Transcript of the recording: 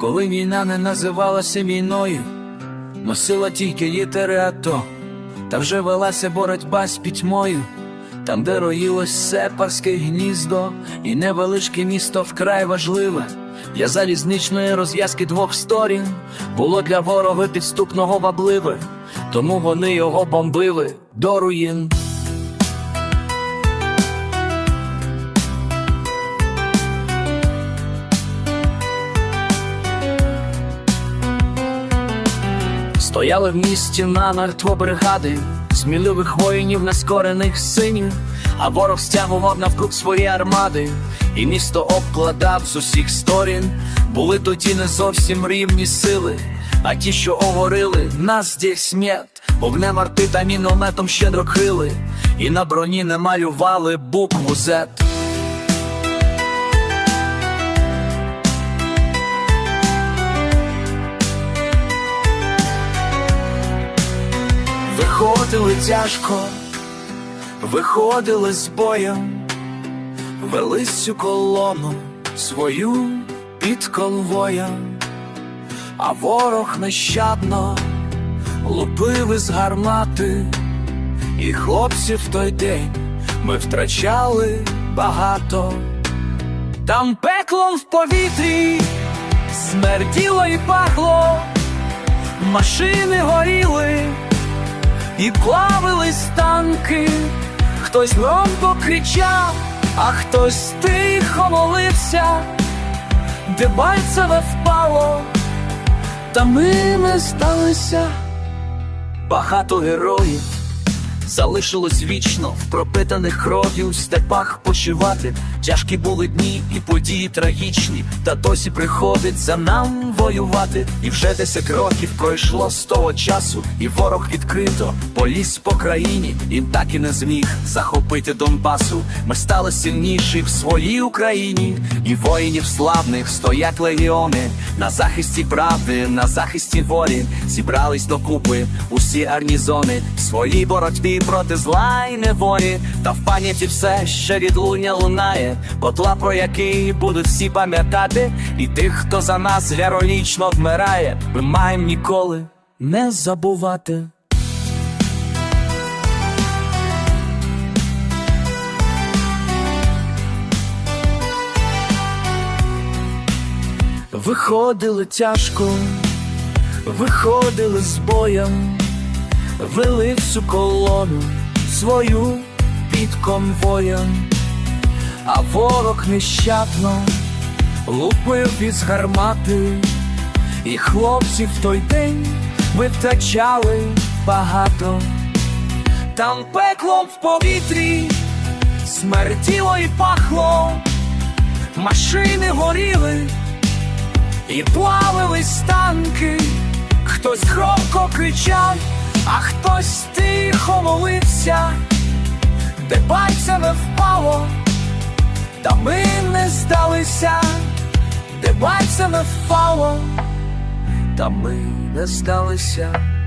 коли війна не називалася війною, носила тільки літери АТО, та вже велася боротьба з пітьмою, там, де роїлось сепарське гніздо, і невеличке місто вкрай важливе. Для залізничної розв'язки двох сторін було для ворога підступного вабливе, тому вони його бомбили до руїн. Стояли в місті намертво бригади, сміливих воїнів, нескорених синів, а ворог стягував навкруг свої армади, і місто обкладав з усіх сторін. Були тоді не зовсім рівні сили, а ті, що говорили, нас здесь нет, вогнем арти та мінометом щедро крили, і на броні намалювали букву Z. Виходили тяжко, виходили з боєм, вели цю колону свою під конвоєм, а ворог нещадно лупив із гармати, і хлопців той день ми втрачали багато. Там пеклом в повітрі смерділо і пахло, машини горіли і плавились танки, хтось громко кричав, а хтось тихо молився, Дебальцеве впало, та ми не сталися. Багато героїв залишилось вічно в пропитаних кров'ю степах почивати. Тяжкі були дні і події трагічні, та досі приходить за нам воювати. І вже десять років пройшло з того часу, і ворог відкрито поліз по країні, і так і не зміг захопити Донбасу. Ми стали сильніші в своїй Україні, і воїнів славних стоять легіони на захисті правди, на захисті волі. Зібрались докупи усі гарнізони в своїй боротьбі проти зла і неволі. Та в пам'яті все ще рідлуня лунає, котла про який будуть всі пам'ятати, і тих, хто за нас героїчно вмирає, ми маємо ніколи не забувати. Виходили тяжко, виходили з боєм, вели всю колону свою під конвоєм, а ворог нещадно лупив із гармати, і хлопці в той день ми багато. Там пеклом в повітрі смертіло і пахло, машини горіли. І плавились танки, хтось громко кричав, а хтось тихо молився, де Дебальцеве впало, та ми не здалися, де пальцями впало, та ми не здалися.